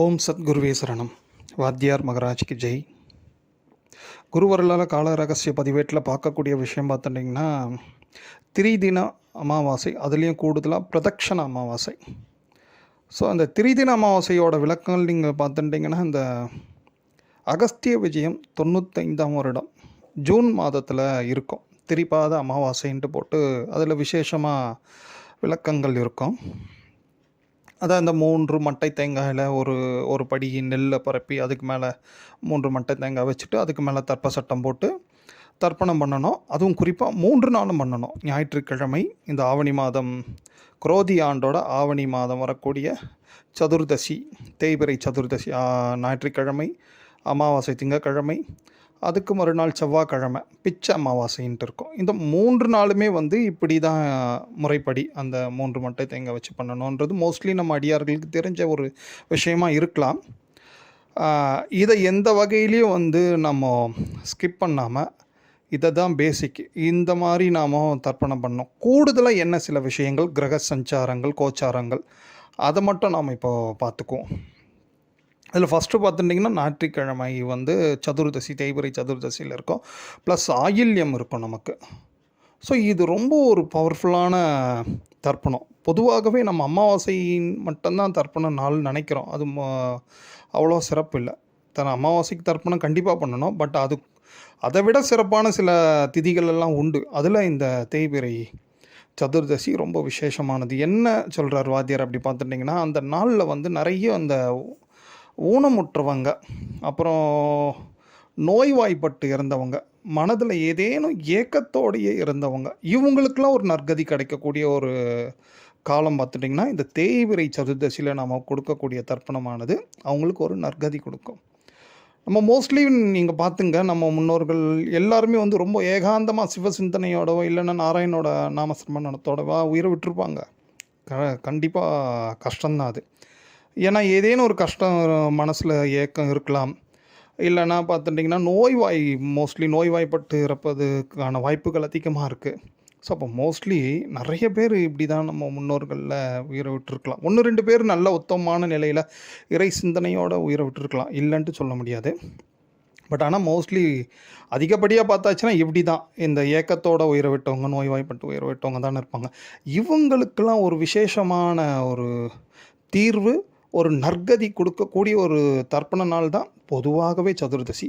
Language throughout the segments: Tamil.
ஓம் சத்குருவே சரணம். வாத்தியார் மகராஜ்க்கு ஜெய். குருவரலால் கால ரகசிய பதிவேட்டில் பார்க்கக்கூடிய விஷயம் பார்த்துட்டிங்கன்னா திரிதின அமாவாசை அதுலேயும் கூடுதலாக பிரதக்ஷண அமாவாசை. ஸோ அந்த திரிதின அமாவாசையோட விளக்கங்கள் நீங்கள் பார்த்துட்டிங்கன்னா இந்த அகஸ்திய விஜயம் தொண்ணூத்தைந்தாம் வருடம் ஜூன் மாதத்தில் இருக்கும். திரிபாத அமாவாசைன்ட்டு போட்டு அதில் விசேஷமாக விளக்கங்கள் இருக்கும். அதான் இந்த மூன்று மட்டை தேங்காயில் ஒரு ஒரு படி நெல்லை பரப்பி அதுக்கு மேலே மூன்று மட்டை தேங்காய் வச்சுட்டு அதுக்கு மேலே தர்ப்ப சட்டம் போட்டு தர்ப்பணம் பண்ணணும். அதுவும் குறிப்பாக மூன்று நாளும் பண்ணணும். ஞாயிற்றுக்கிழமை இந்த ஆவணி மாதம் குரோதி ஆண்டோட ஆவணி மாதம் வரக்கூடிய சதுர்தசி தேய்பிறை சதுர்தசி ஞாயிற்றுக்கிழமை அமாவாசை திங்கக்கிழமை அதுக்கு மறுநாள் செவ்வாய்க்கிழமை பிச்சை அமாவாசைன்ட்டு இருக்கும். இந்த மூன்று நாளுமே வந்து இப்படி தான் முறைப்படி அந்த மூன்று மட்டை தேங்காய் வச்சு பண்ணணுன்றது மோஸ்ட்லி நம்ம அடியார்களுக்கு தெரிஞ்ச ஒரு விஷயமா இருக்கலாம். இதை எந்த வகையிலையும் வந்து நம்ம ஸ்கிப் பண்ணாமல் இதை தான் பேசிக் இந்த மாதிரி நாம் தர்ப்பணம் பண்ணோம் கூடுதலாக என்ன சில விஷயங்கள் கிரக சஞ்சாரங்கள் கோச்சாரங்கள் அதை மட்டும் நாம் இப்போ பார்த்துக்குவோம். அதில் ஃபஸ்ட்டு பார்த்துட்டிங்கன்னா ஞாயிற்றுக்கிழமை வந்து சதுர்தசி தேய்பிறை சதுர்தசியில் இருக்கும். ப்ளஸ் ஆயில்யம் இருக்கும் நமக்கு. ஸோ இது ரொம்ப ஒரு பவர்ஃபுல்லான தர்ப்பணம். பொதுவாகவே நம்ம அமாவாசை மட்டும்தான் தர்ப்பணம் நாள் நினைக்கிறோம். அது ம- அவ்வளோ சிறப்பு இல்லை. தன அமாவாசைக்கு தர்ப்பணம் கண்டிப்பாக பண்ணணும். பட் அது அதை விட சிறப்பான சில திதிகள் எல்லாம் உண்டு. அதில் இந்த தேய்பிறை சதுர்தசி ரொம்ப விசேஷமானது. என்ன சொல்கிறார் வாத்தியார் அப்படி பார்த்துட்டிங்கன்னா அந்த நாளில் வந்து நிறைய அந்த ஊனமுற்றவங்க அப்புறம் நோய்வாய்ப்பட்டு இருந்தவங்க மனதில் ஏதேனும் ஏக்கத்தோடையே இருந்தவங்க இவங்களுக்கெல்லாம் ஒரு நற்கதி கிடைக்கக்கூடிய ஒரு காலம் பார்த்துட்டிங்கன்னா இந்த தேய்விரை சதுர்தசியில் நாம் கொடுக்கக்கூடிய தர்ப்பணமானது அவங்களுக்கு ஒரு நற்கதி கொடுக்கும். நம்ம மோஸ்ட்லி நீங்கள் பார்த்துங்க நம்ம முன்னோர்கள் எல்லாருமே வந்து ரொம்ப ஏகாந்தமாக சிவ சிந்தனையோடவோ இல்லைன்னா நாராயணோட நாமசிரமணத்தோடவா உயிரை விட்டுருப்பாங்க. க கண்டிப்பாக கஷ்டம்தான் அது. ஏன்னா ஏதேனும் ஒரு கஷ்டம் மனசில் ஏக்கம் இருக்கலாம். இல்லைன்னா பார்த்துட்டிங்கன்னா நோய்வாய் மோஸ்ட்லி நோய்வாய்ப்பட்டு இறப்பதுக்கான வாய்ப்புகள் அதிகமாக இருக்குது ஸோ அப்போ மோஸ்ட்லி நிறைய பேர் இப்படி தான் நம்ம முன்னோர்களில் உயிரை விட்டுருக்கலாம். ஒன்று ரெண்டு பேர் நல்ல உத்தமமான நிலையில் இறை சிந்தனையோட உயிரை விட்டுருக்கலாம். இல்லைன்ட்டு சொல்ல முடியாது. பட் ஆனால் மோஸ்ட்லி அதிகப்படியாக பார்த்தாச்சுன்னா இப்படி தான் இந்த ஏக்கத்தோட உயிரை விட்டவங்க நோய்வாய்ப்பட்டு உயிரை விட்டவங்க தானே இருப்பாங்க. இவங்களுக்கெல்லாம் ஒரு விசேஷமான ஒரு தீர்வு ஒரு நற்கதி கொடுக்கக்கூடிய ஒரு தர்ப்பண நாள் தான் பொதுவாகவே சதுர்தசி.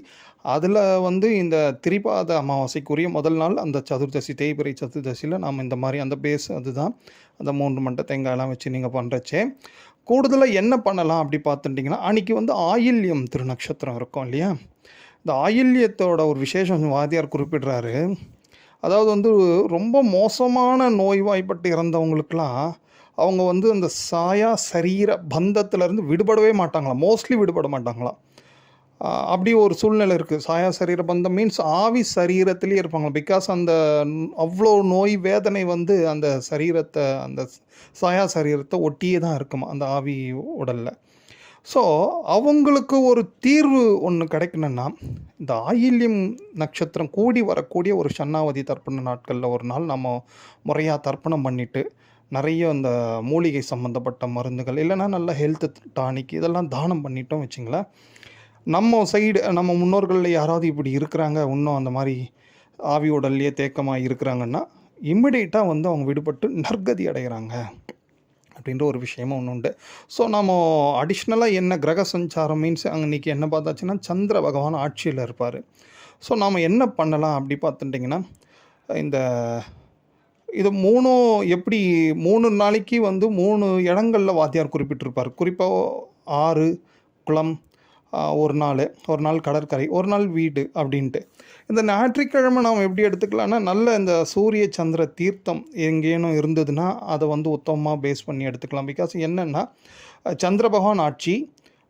அதில் வந்து இந்த திரிபாத அமாவாசைக்குரிய முதல் நாள் அந்த சதுர்தசி தேய்பிரை சதுர்தசியில் நாம் இந்த மாதிரி அந்த பேஸ் அதுதான். அந்த மூன்று மண்டை தேங்காயெல்லாம் வச்சு நீங்கள் பண்ணுறச்சே கூடுதலாக என்ன பண்ணலாம் அப்படி பார்த்துட்டிங்கன்னா அன்றைக்கி வந்து ஆயில்யம் திருநக்ஷத்திரம் இருக்கும் இல்லையா? இந்த ஆயில்யத்தோட ஒரு விசேஷம் வாதியார் குறிப்பிடுறாரு. அதாவது வந்து ரொம்ப மோசமான நோய்வாய்ப்பட்டு இறந்தவங்களுக்கெல்லாம் அவங்க வந்து அந்த சாயா சரீர பந்தத்திலேருந்து விடுபடவே மாட்டாங்களாம். மோஸ்ட்லி விடுபட மாட்டாங்களாம். அப்படி ஒரு சூழ்நிலை இருக்குது சாயா சரீர பந்தம் மீன்ஸ் ஆவி சரீரத்திலே இருப்பாங்க பிகாஸ் அந்த அவ்வளோ நோய் வேதனை வந்து அந்த சரீரத்தை அந்த சாயா சரீரத்தை ஒட்டியே தான் இருக்குமா அந்த ஆவி உடலில். ஸோ அவங்களுக்கு ஒரு தீர்வு ஒன்று கிடைக்கணும்னா இந்த ஆயில்யம் நட்சத்திரம் கூடி வரக்கூடிய ஒரு சன்னாவதி தர்ப்பண நாட்களில் ஒரு நாள் நம்ம முறையாக தர்ப்பணம் பண்ணிவிட்டு நிறைய இந்த மூலிகை சம்மந்தப்பட்ட மருந்துகள் இல்லைனா நல்ல ஹெல்த் டானிக் இதெல்லாம் தானம் பண்ணிட்டோம் வச்சுங்களேன். நம்ம சைடு நம்ம முன்னோர்களில் யாராவது இப்படி இருக்கிறாங்க இன்னும் அந்த மாதிரி ஆவி உடல்லையே தேக்கமாக இருக்கிறாங்கன்னா இம்மிடியட்டாக வந்து அவங்க விடுபட்டு நற்கதி அடைகிறாங்க அப்படின்ற ஒரு விஷயமும் ஒன்று உண்டு. ஸோ நம்ம அடிஷ்னலாக என்ன கிரக சஞ்சாரம் மீன்ஸ் அன்றைக்கி என்ன பார்த்தாச்சுன்னா சந்திர பகவான் ஆட்சியில் இருப்பார். ஸோ நாம் என்ன பண்ணலாம் அப்படி பார்த்துட்டிங்கன்னா இந்த இது மூணும் எப்படி மூணு நாளைக்கு வந்து மூணு இடங்களில் வாத்தியார் குறிப்பிட்டிருப்பார். குறிப்பாக ஆறு குளம் ஒரு நாள் ஒரு நாள் கடற்கரை ஒரு நாள் வீடு அப்படின்ட்டு. இந்த ஞாயிற்றுக்கிழமை நாம் எப்படி எடுத்துக்கலாம்னா நல்ல இந்த சூரிய சந்திர தீர்த்தம் எங்கேனும் இருந்ததுன்னா அதை வந்து உத்தமமாக பேஸ் பண்ணி எடுத்துக்கலாம். பிகாஸ் என்னென்னா சந்திர பகவான் ஆட்சி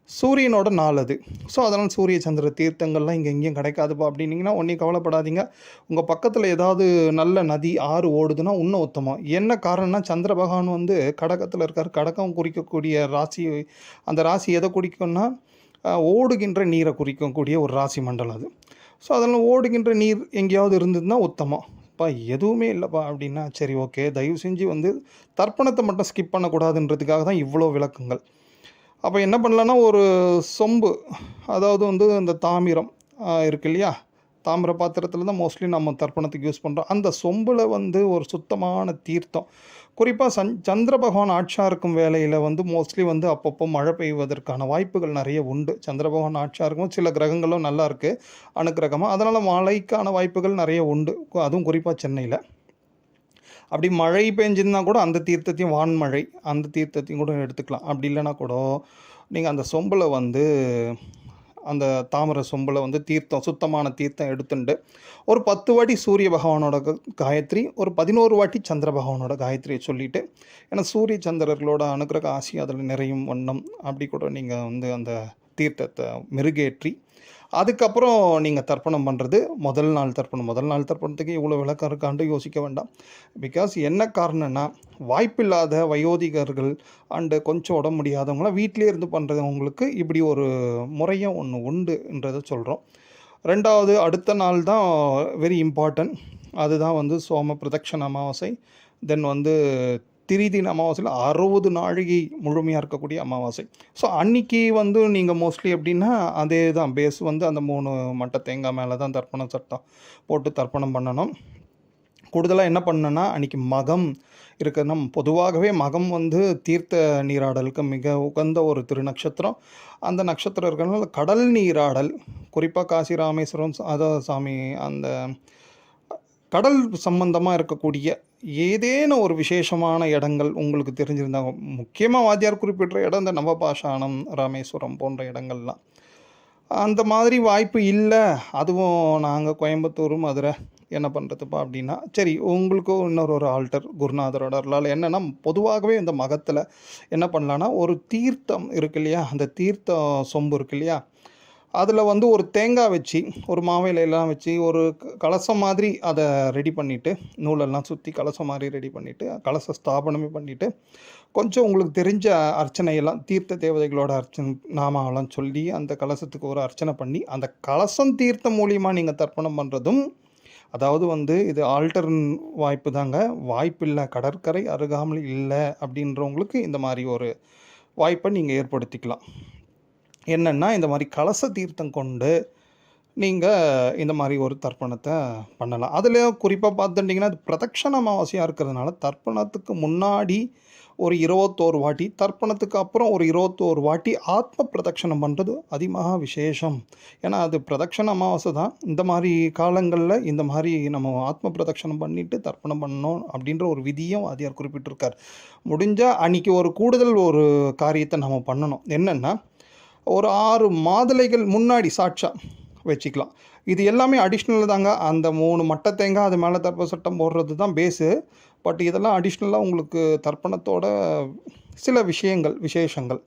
சூரியனோட நாள் அது. ஸோ அதனால் சூரிய சந்திர தீர்த்தங்கள்லாம் இங்கே எங்கேயும் கிடைக்காதுப்பா அப்படின்னீங்கன்னா ஒன்றையும் கவலைப்படாதீங்க. உங்கள் பக்கத்தில் ஏதாவது நல்ல நதி ஆறு ஓடுதுன்னா இன்னும் உத்தமம் என்ன காரணம்னா சந்திர பகவான் வந்து கடகத்தில் இருக்கார். கடகம் குறிக்கக்கூடிய ராசி அந்த ராசி எதை குறிக்கும்னா ஓடுகின்ற நீரை குறிக்கக்கூடிய ஒரு ராசி மண்டலம் அது. ஸோ அதனால் ஓடுகின்ற நீர் எங்கேயாவது இருந்ததுன்னா உத்தமம் பா எதுவுமே இல்லைப்பா அப்படின்னா சரி ஓகே. தயவு செஞ்சு வந்து தர்ப்பணத்தை மட்டும் ஸ்கிப் பண்ணக்கூடாதுன்றதுக்காக தான் இவ்வளோ விளக்கங்கள். அப்போ என்ன பண்ணலான்னா ஒரு சொம்பு அதாவது வந்து இந்த தாமிரம் இருக்கு இல்லையா? தாமிர பாத்திரத்தில் தான் மோஸ்ட்லி நம்ம தர்ப்பணத்துக்கு யூஸ் பண்ணுறோம் அந்த சொம்பில் வந்து ஒரு சுத்தமான தீர்த்தம். குறிப்பாக சந் சந்திர பகவான் ஆட்சியாக இருக்கும் வேலையில் வந்து மோஸ்ட்லி வந்து அப்பப்போ மழை பெய்வதற்கான வாய்ப்புகள் நிறைய உண்டு. சந்திர பகவான் ஆட்சியாக இருக்கும் சில கிரகங்களும் நல்லா இருக்குது அணுக்கிரகமாக அதனால் மழைக்கான வாய்ப்புகள் நிறைய உண்டு. அதுவும் குறிப்பாக சென்னையில். அப்படி மழை பெஞ்சிருந்தா கூட அந்த தீர்த்தத்தையும் வான்மழை அந்த தீர்த்தத்தையும் கூட எடுத்துக்கலாம். அப்படி இல்லைன்னா கூட நீங்கள் அந்த சொம்பில் வந்து அந்த தாமரை சொம்பில் வந்து தீர்த்தம் சுத்தமான தீர்த்தம் எடுத்துண்டு ஒரு பத்து வாட்டி சூரிய பகவானோட காயத்ரி ஒரு பதினோரு வாட்டி சந்திர பகவானோட காயத்ரியை சொல்லிவிட்டு ஏன்னா சூரிய சந்திரர்களோட அனுக்கிரக ஆசி அதில் நிறையும் வண்ணம். அப்படி கூட நீங்கள் வந்து அந்த தீர்த்தத்தை மெருகேற்றி அதுக்கப்புறம் நீங்கள் தர்ப்பணம் பண்ணுறது முதல் நாள் தர்ப்பணம். முதல் நாள் தர்ப்பணத்துக்கு இவ்வளோ விளக்கம் இருக்காண்டு யோசிக்க வேண்டாம். பிகாஸ் என்ன காரணம்னா வாய்ப்பில்லாத வயோதிகர்கள் அண்டு கொஞ்சம் உடம்பு முடியாதவங்களாம் வீட்டிலே இருந்து பண்ணுறவங்களுக்கு இப்படி ஒரு முறையும் ஒன்று உண்டுன்றதை சொல்கிறோம் ரெண்டாவது அடுத்த நாள் தான் வெரி இம்பார்ட்டன்ட் அதுதான் வந்து சோம பிரதக்ஷண அமாவாசை. தென் வந்து திரிதின் அமாவாசையில் அறுபது நாழிகை முழுமையாக இருக்கக்கூடிய அமாவாசை. ஸோ அன்னைக்கு வந்து நீங்கள் மோஸ்ட்லி எப்படின்னா அதே தான் பேஸ் வந்து அந்த மூணு மட்டை தேங்காய் மேலே தான் தர்ப்பணம் சட்டம் போட்டு தர்ப்பணம் பண்ணணும். கூடுதலாக என்ன பண்ணணும்னா அன்றைக்கி மகம் இருக்கணும். பொதுவாகவே மகம் வந்து தீர்த்த நீராடலுக்கு மிக உகந்த ஒரு திருநக்ஷத்திரம். அந்த நட்சத்திரம் இருக்கிறனால கடல் நீராடல் குறிப்பாக காசி ராமேஸ்வரம் அதான் சாமி அந்த கடல் சம்பந்தமாக இருக்கக்கூடிய ஏதேனும் ஒரு விசேஷமான இடங்கள் உங்களுக்கு தெரிஞ்சிருந்தாங்க முக்கியமாக வாத்தியார் குறிப்பிட்ட இடம் இந்த நவபாஷாணம் ராமேஸ்வரம் போன்ற இடங்கள்லாம். அந்த மாதிரி வாய்ப்பு இல்லை. அதுவும் நாங்கள் கோயம்புத்தூர் மதுரை என்ன பண்ணுறதுப்பா அப்படின்னா சரி உங்களுக்கும் இன்னொரு ஒரு ஆல்டர் குருநாதரோட அருளால் என்னென்னா பொதுவாகவே இந்த மகத்தில் என்ன பண்ணலான்னா ஒரு தீர்த்தம் இருக்கு இல்லையா? அந்த தீர்த்தம் சொம்பு இருக்கு இல்லையா? அதில் வந்து ஒரு தேங்காய் வச்சு ஒரு மாவிலையெல்லாம் வச்சு ஒரு க- கலசம் மாதிரி அதை ரெடி பண்ணிவிட்டு நூலெல்லாம் சுற்றி கலசம் மாதிரி ரெடி பண்ணிவிட்டு கலச ஸ்தாபனமே பண்ணிவிட்டு கொஞ்சம் உங்களுக்கு தெரிஞ்ச அர்ச்சனையெல்லாம் தீர்த்த தேவதைகளோட அர்ச்சனை நாமாவெல்லாம் சொல்லி அந்த கலசத்துக்கு ஒரு அர்ச்சனை பண்ணி அந்த கலசம் தீர்த்தம் மூலியமாக நீங்கள் தர்ப்பணம் பண்ணுறதும் அதாவது வந்து இது ஆல்டர்ன் வாய்ப்பு தாங்க வாய்ப்பில்லை கடற்கரை அருகாமல் இல்லை அப்படின்றவங்களுக்கு இந்த மாதிரி ஒரு வாய்ப்பை நீங்கள் ஏற்படுத்திக்கலாம். என்னென்னா இந்த மாதிரி கலச தீர்த்தம் கொண்டு நீங்கள் இந்த மாதிரி ஒரு தர்ப்பணத்தை பண்ணலாம். அதுலேயும் குறிப்பாக பார்த்துட்டிங்கன்னா அது பிரதட்சண அமாவாசையாக இருக்கிறதுனால தர்ப்பணத்துக்கு முன்னாடி ஒரு இருபத்தோரு வாட்டி தர்ப்பணத்துக்கு அப்புறம் ஒரு இருபத்தோரு வாட்டி ஆத்ம பிரதட்சணம் பண்ணுறது அதிகமாக விசேஷம். ஏன்னா அது பிரதட்சண அமாவாசை தான். இந்த மாதிரி காலங்களில் இந்த மாதிரி நம்ம ஆத்ம பிரதட்சணம் பண்ணிவிட்டு தர்ப்பணம் பண்ணணும் அப்படின்ற ஒரு விதியும் அதிகார் குறிப்பிட்டிருக்கார். முடிஞ்சால் அன்னைக்கு ஒரு கூடுதல் ஒரு காரியத்தை நம்ம பண்ணணும். என்னென்னா ஒரு ஆறு மாதுளைகள் முன்னாடி சாட்சா வச்சுக்கலாம். இது எல்லாமே அடிஷ்னல் தாங்க. அந்த மூணு மட்டை தேங்காய் அது மேலே தர்ப்ப சட்டம் போடுறது தான் பேஸு பட் இதெல்லாம் அடிஷ்னலாக உங்களுக்கு தர்ப்பணத்தோட சில விஷயங்கள் விசேஷங்கள்.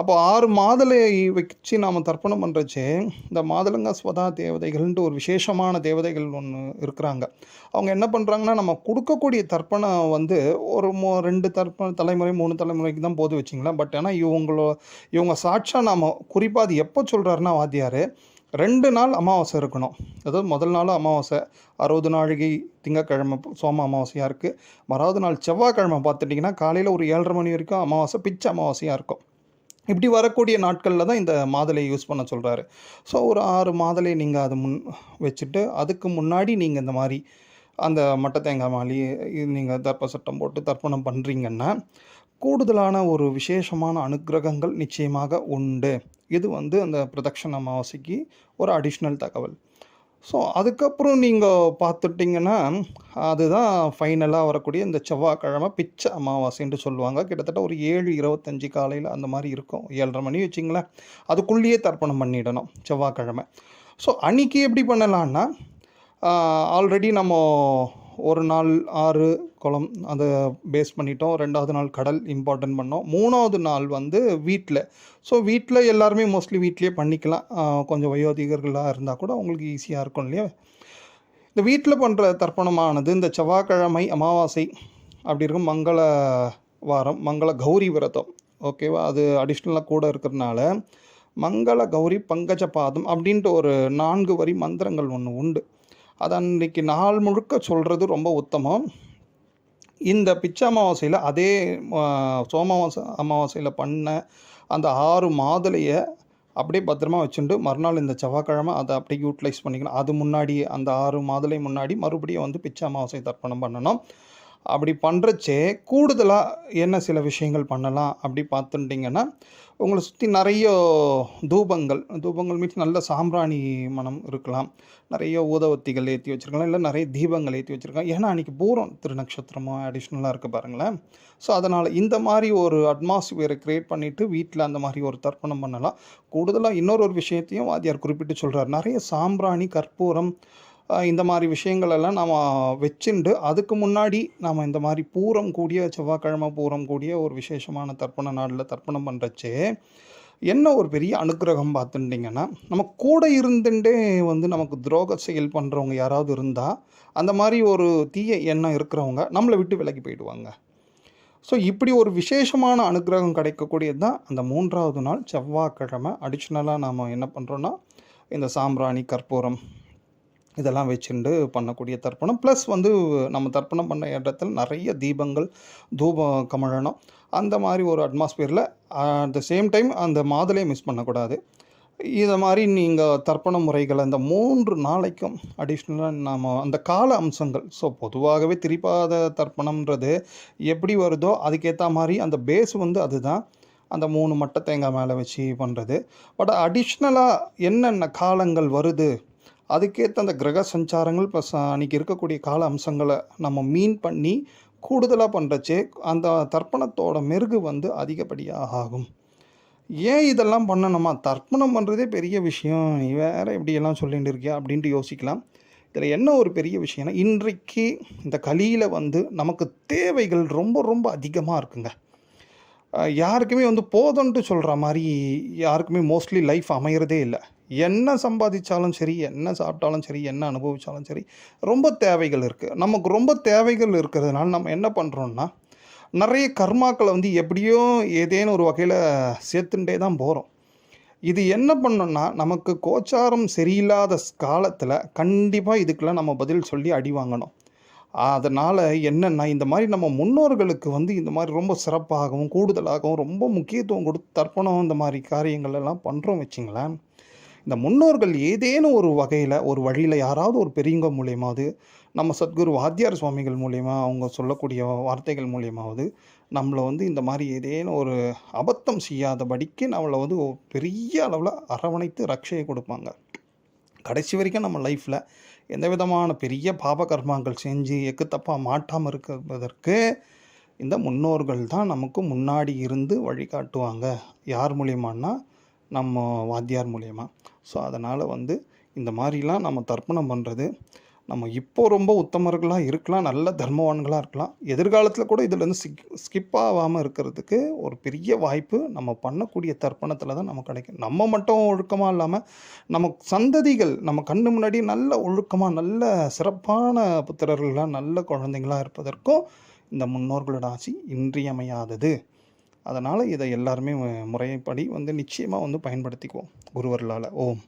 அப்போ ஆறு மாதுளை வச்சு நாம் தர்ப்பணம் பண்ணுறச்சே இந்த மாதுளங்க ஸ்வதா தேவதைகள்ன்ட்டு ஒரு விசேஷமான தேவதைகள் ஒன்று இருக்கிறாங்க. அவங்க என்ன பண்ணுறாங்கன்னா நம்ம கொடுக்கக்கூடிய தர்ப்பணம் வந்து ஒரு மோ ரெண்டு தர்ப்பண தலைமுறை மூணு தலைமுறைக்கு தான் போது வச்சிங்களேன். பட் ஆனால் இவங்களோ இவங்க சாட்சா நாம் குறிப்பாக அது எப்போ சொல்கிறாருன்னா வாத்தியார் ரெண்டு நாள் அமாவாசை இருக்கணும். அதாவது முதல் நாள் அமாவாசை அறுபது நாழிகை திங்கக்கிழமை சோம அமாவாசையாக இருக்குது மறாவது நாள் செவ்வாய்க்கிழமை பார்த்துட்டிங்கன்னா காலையில் ஒரு ஏழரை மணி வரைக்கும் அமாவாசை பிச்சை அமாவாசையாக இருக்கும். இப்படி வரக்கூடிய நாட்களில் தான் இந்த மாதுளை யூஸ் பண்ண சொல்கிறாரு ஸோ ஒரு ஆறு மாதுளை நீங்கள் அது முன் வச்சுட்டு அதுக்கு முன்னாடி நீங்கள் இந்த மாதிரி அந்த மட்டை தேங்காய் மாலி நீங்கள் தர்ப்ப சட்டம் போட்டு தர்ப்பணம் பண்ணுறீங்கன்னா கூடுதலான ஒரு விசேஷமான அனுக்கிரகங்கள் நிச்சயமாக உண்டு. இது வந்து அந்த பிரதக்ஷண அமாவாசைக்கு ஒரு அடிஷ்னல் தகவல். ஸோ அதுக்கப்புறம் நீங்கள் பார்த்துட்டிங்கன்னா அதுதான் ஃபைனலாக வரக்கூடிய இந்த செவ்வாய்க்கிழமை பிச்சை அமாவாசைன்ட்டு சொல்லுவாங்க. கிட்டத்தட்ட ஒரு ஏழு இருபத்தஞ்சி காலையில் அந்த மாதிரி இருக்கும். ஏழரை மணி வச்சிங்களேன். அதுக்குள்ளேயே தர்ப்பணம் பண்ணிடணும் செவ்வாய்க்கிழமை. ஸோ அன்றைக்கி எப்படி பண்ணலான்னா ஆல்ரெடி நம்ம ஒரு நாள் ஆறு குளம் அதை பேஸ் பண்ணிட்டோம். ரெண்டாவது நாள் கடல் இம்பார்ட்டன்ட் பண்ணோம். மூணாவது நாள் வந்து வீட்டில் ஸோ வீட்டில் எல்லாருமே மோஸ்ட்லி வீட்லேயே பண்ணிக்கலாம். கொஞ்சம் வயோதிகர்களாக இருந்தால் கூட அவங்களுக்கு ஈஸியாக இருக்கும் இல்லையா? இந்த வீட்டில் பண்ணுற தர்ப்பணமானது இந்த செவ்வாய்க்கிழமை அமாவாசை அப்படி இருக்கும். மங்கள வாரம் மங்கள கௌரி விரதம். ஓகேவா அது அடிஷ்னலாக கூட இருக்கிறதுனால மங்கள கௌரி பங்கஜ பாதம் அப்படின்ட்டு ஒரு நான்கு வரி மந்திரங்கள் ஒன்று உண்டு. அது அன்றைக்கி நாள் முழுக்க சொல்கிறது ரொம்ப உத்தமம். இந்த பிச்சை அமாவாசையில் அதே ஆ, சோமவாசை அமாவாசையில் பண்ண அந்த ஆறு மாதுளையை அப்படியே பத்திரமா வச்சுட்டு மறுநாள் இந்த செவ்வாய்க்கிழமை அதை அப்படியே யூட்டிலைஸ் பண்ணிக்கணும். அது முன்னாடி அந்த ஆறு மாதுளை முன்னாடி மறுபடியும் வந்து பிச்சை அமாவாசை தர்ப்பணம் பண்ணணும். அப்படி பண்ணுறச்சே கூடுதலாக என்ன சில விஷயங்கள் பண்ணலாம் அப்படி பார்த்துட்டிங்கன்னா உங்களை சுற்றி நிறைய தூபங்கள் தூபங்கள் மீன்ஸ் நல்ல சாம்பிராணி மனம் இருக்கலாம். நிறைய ஊதவத்திகள் ஏற்றி வச்சுருக்கலாம் இல்லை நிறைய தீபங்கள் ஏற்றி வச்சுருக்கலாம். ஏன்னா அன்றைக்கி பூரம் திருநக்ஷத்திரமும் அடிஷ்னலாக இருக்குது பாருங்களேன். ஸோ அதனால் இந்த மாதிரி ஒரு அட்மாஸ்பியரை க்ரியேட் பண்ணிவிட்டு வீட்டில் அந்த மாதிரி ஒரு தர்ப்பணம் பண்ணலாம். கூடுதலாக இன்னொரு ஒரு விஷயத்தையும் வாத்தியார் குறிப்பிட்டு சொல்கிறார் நிறைய சாம்பிராணி கற்பூரம் இந்த மாதிரி விஷயங்கள் எல்லாம் நாம் வச்சுண்டு அதுக்கு முன்னாடி நாம் இந்த மாதிரி பூரம் கூடிய செவ்வாய்க்கிழமை பூரம் கூடிய ஒரு விசேஷமான தர்ப்பண நாளில் தர்ப்பணம் பண்ணுறச்சே என்ன ஒரு பெரிய அனுக்கிரகம் பார்த்துட்டிங்கன்னா நம்ம கூட இருந்துட்டே வந்து நமக்கு துரோக செயல் பண்ணுறவங்க யாராவது இருந்தால் அந்த மாதிரி ஒரு தீய எண்ணம் இருக்கிறவங்க நம்மளை விட்டு விலகி போயிடுவாங்க. ஸோ இப்படி ஒரு விசேஷமான அனுக்கிரகம் கிடைக்கக்கூடியது தான் அந்த மூன்றாவது நாள் செவ்வாய்க்கிழமை. அடிஷ்னலாக நாம் என்ன பண்ணுறோன்னா இந்த சாம்பிராணி கற்பூரம் இதெல்லாம் வச்சுண்டு பண்ணக்கூடிய தர்ப்பணம். ப்ளஸ் வந்து நம்ம தர்ப்பணம் பண்ண இடத்துல நிறைய தீபங்கள் தூபம் கமழணும். அந்த மாதிரி ஒரு அட்மாஸ்பியரில் அட் த சேம் டைம் அந்த மாதுளையை மிஸ் பண்ணக்கூடாது. இதை மாதிரி நீங்கள் தர்ப்பண முறைகள் அந்த மூன்று நாளைக்கும் அடிஷ்னலாக நாம் அந்த கால அம்சங்கள் ஸோ பொதுவாகவே திரிபாத தர்ப்பணம்ன்றது எப்படி வருதோ அதுக்கேற்ற மாதிரி அந்த பேஸ் வந்து அதுதான். அந்த மூணு மட்டை தேங்காய் மேலே வச்சு பண்ணுறது பட் அடிஷ்னலாக என்னென்ன காலங்கள் வருது அதுக்கேற்ற அந்த கிரக சஞ்சாரங்கள் ப்ளஸ் அன்றைக்கி இருக்கக்கூடிய கால அம்சங்களை நம்ம மீன் பண்ணி கூடுதலாக பண்ணுறச்சே அந்த தர்ப்பணத்தோட மெருகு வந்து அதிகப்படியாக ஆகும். ஏன் இதெல்லாம் பண்ணணுமா? தர்ப்பணம் பண்ணுறதே பெரிய விஷயம். வேறு எப்படியெல்லாம் இப்படியெல்லாம் சொல்லிட்டு இருக்கியா? அப்படின்ட்டு யோசிக்கலாம். இதில் என்ன ஒரு பெரிய விஷயம்னா இன்றைக்கு இந்த கலியில் வந்து நமக்கு தேவைகள் ரொம்ப ரொம்ப அதிகமாக இருக்குங்க. யாருக்குமே வந்து போதும்ன்ட்டு சொல்கிற மாதிரி யாருக்குமே மோஸ்ட்லி லைஃப் அமையிறதே இல்லை. என்ன சம்பாதிச்சாலும் சரி என்ன சாப்பிட்டாலும் சரி என்ன அனுபவித்தாலும் சரி ரொம்ப தேவைகள் இருக்குது நமக்கு ரொம்ப தேவைகள் இருக்கிறதுனால நம்ம என்ன பண்ணுறோம்னா நிறைய கர்மாக்களை வந்து எப்படியோ ஏதேனும் ஒரு வகையில் சேர்த்துட்டே தான் போகிறோம் இது என்ன பண்ணோன்னா நமக்கு கோச்சாரம் சரியில்லாத காலத்தில் கண்டிப்பாக இதுக்கெல்லாம் நம்ம பதில் சொல்லி அடி வாங்கணும். அதனால் என்னென்னா இந்த மாதிரி நம்ம முன்னோர்களுக்கு வந்து இந்த மாதிரி ரொம்ப சிறப்பாகவும் கூடுதலாகவும் ரொம்ப முக்கியத்துவம் கொடுத்து தர்ப்பணம் இந்த மாதிரி காரியங்கள் எல்லாம் பண்ணுறோம் வச்சிங்களேன் இந்த முன்னோர்கள் ஏதேனும் ஒரு வகையில் ஒரு வழியில் யாராவது ஒரு பெரியவங்க மூலியமாவது நம்ம சத்குரு வாத்தியார் சுவாமிகள் மூலயமா அவங்க சொல்லக்கூடிய வார்த்தைகள் மூலியமாவது நம்மளை வந்து இந்த மாதிரி ஏதேனும் ஒரு அபத்தம் செய்யாதபடிக்கு நம்மளை வந்து பெரிய அளவில் அரவணைத்து ரக்ஷையை கொடுப்பாங்க. கடைசி வரைக்கும் நம்ம லைஃப்பில் எந்த விதமான பெரிய பாப கர்மாக்கள் செஞ்சு எக்கு தப்பாக மாட்டாமல் இருக்கிறதற்கு இந்த முன்னோர்கள் தான் நமக்கு முன்னாடி இருந்து வழிகாட்டுவாங்க. யார் மூலியமானா நம்ம வாத்தியார் மூலயமா. ஸோ அதனால் வந்து இந்த மாதிரிலாம் நம்ம தர்ப்பணம் பண்ணுறது நம்ம இப்போ ரொம்ப உத்தமர்களாக இருக்கலாம் நல்ல தர்மவான்களாக இருக்கலாம். எதிர்காலத்தில் கூட இதுலேருந்து ஸ்கிப் ஸ்கிப் ஆகாமல் இருக்கிறதுக்கு ஒரு பெரிய வாய்ப்பு நம்ம பண்ணக்கூடிய தர்ப்பணத்தில் தான் நமக்கு கிடைக்கும். நம்ம மட்டும் ஒழுக்கமாக இல்லாமல் நம்ம சந்ததிகள் நம்ம கண்ணு முன்னாடி நல்ல ஒழுக்கமாக நல்ல சிறப்பான புத்திரர்களாக நல்ல குழந்தைங்களாக இருப்பதற்கும் இந்த முன்னோர்களோட ஆட்சி இன்றியமையாதது. அதனால் இதை எல்லாருமே முறைப்படி வந்து நிச்சயமாக வந்து பயன்படுத்திக்குவோம். குருவர்களால். ஓம்.